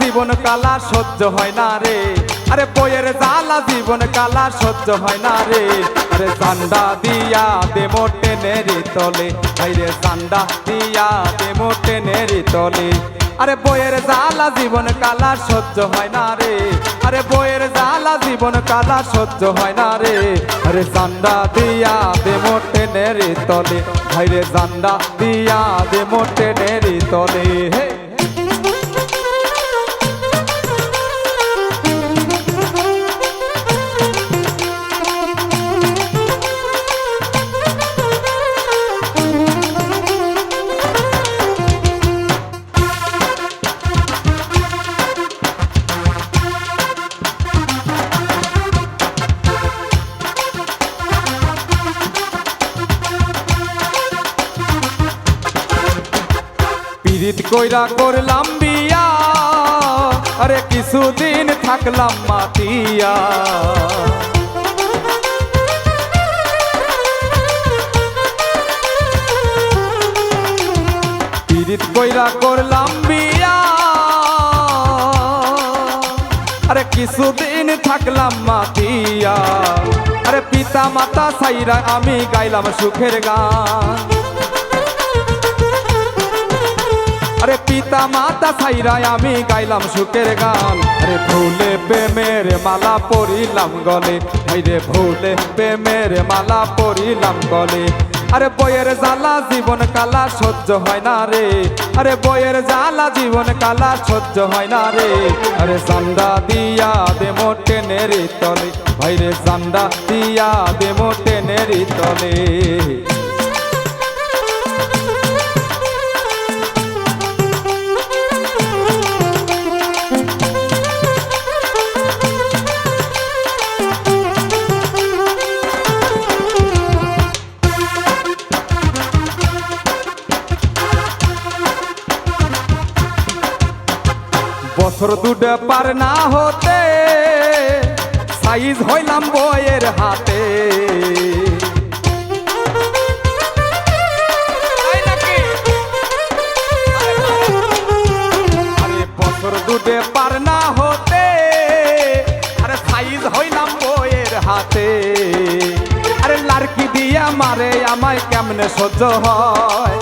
জীবন কালা সহ্য হয় না রে। আরে বইয়ের জ্বালা, জীবন কালা সহ্য হয় না রে। আরে চান্দা দিয়া দে মোটে নেরি তলে। আরে চান্দা দিয়া দে মোটে নেরি তলে। আরে বইয়ের জ্বালা, জীবন কালা সহ্য হয় না রে। আরে বইয়ের জ্বালা, জীবন কালা সহ্য হয় না রে। আরে চান্দা দিয়া দে মোটে নেরি তলে। ভাইরে চান্দা দিয়া দে মোটে নেরি তলে। হে পিরিত কইরা করলাম বিয়া। আরে কিছুদিন থাকলাম মাতিয়া। পিরিত কইরা করলাম বিয়া। আরে কিছুদিন থাকলাম মাতিয়া। আরে পিতা মাতা সাইরা আমি গাইলাম সুখের গান। আরে পিতা মাতা ছাইরাই আমি গাইলাম সুখের গান। আরে ভুলে প্রেমের মালা পরিলাম গলে। রে, ভুলে প্রেমের মালা পরিলাম গলে। আরে বইয়ের জ্বালা জীবন কালা সহ্য হয় না রে। আরে বইয়ের জ্বালা জীবন কালা সহ্য হয় না রে। আরে চান্দা দিয়া দে মোটে নেরি তলে ভাইরে চান্দা দিয়া দে মোটে নেরি তলে। বছর দুটো পার না হতে সাইজ হইলাম বইয়ের হাতে। বছর দুটো পার না হতে, আরে সাইজ হইলাম বইয়ের হাতে। আরে লারকি দিয়া মারে আমায় কেমনে সহ্য হয়?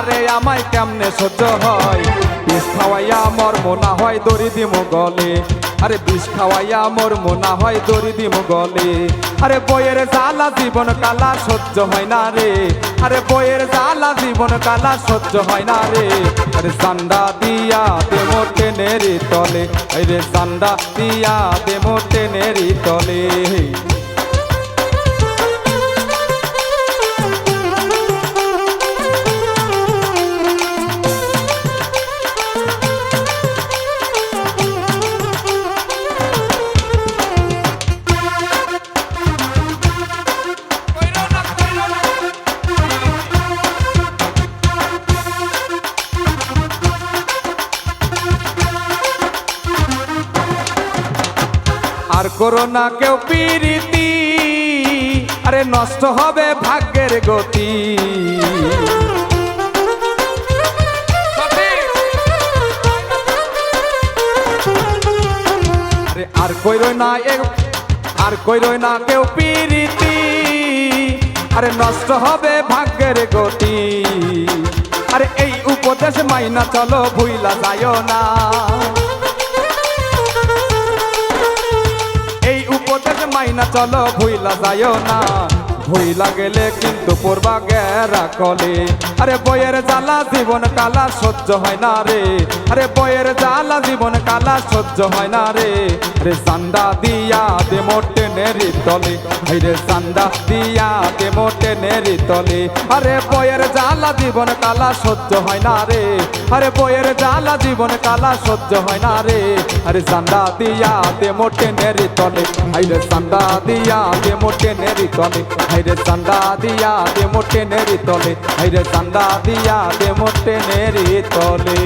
মারে আমায় কেমনে সহ্য হয়? বিষ খাওয়াইয়া মর, মোনা হয় দড়ি দিমু গলে। আরে, বিষ খাওয়াইয়া মর, মোনা হয় দড়ি দিমু গলে। আরে, বইয়ের জ্বালা জীবন কালা সহ্য হয় না রে। আরে, বইয়ের জ্বালা জীবন কালা সহ্য হয় না রে। আরে চান্দা দিয়া দে মোটে তলে। আরে চান্দা দিয়া দে মোটে তলে। আর করোনা কেউ পিরিতি। আরে নষ্ট হবে ভাগ্যের গতি। আরে কইরই না আর কইরই না কেউ পিরিতি। আরে নষ্ট হবে ভাগ্যের গতি। আরে এই উপদেশ মাইনা চলো, ভুইলা যায় না। মাইনা চলো ভুইলা যায় না। ভুইলা গেলে কিন্তু পড়বা গেরা কলে। আরে বইয়ের জ্বালা জীবন কালা সহ্য হয় না রে। আরে বইয়ের জ্বালা জীবন কালা সহ্য হয় না রে। রে চান্দা দিয়া দে মোটে নেরি তলে। রে চান্দা দিয়া দে মোটে নেরি তলে। আরে বইয়ের জ্বালা জীবন কালা সহ্য হয় না রে। আরে বইয়ের জ্বালা জীবন কালা সহ্য হয় না রে। আরে চান্দা দিয়া দে মোটে নেরি তলে। রে চান্দা দিয়া দে মোটে নেরি তলে। রে চান্দা দিয়া দে মোটে নেরি তলে হাইরে চান্দা দিয়া দে মোটে নেরি তলে।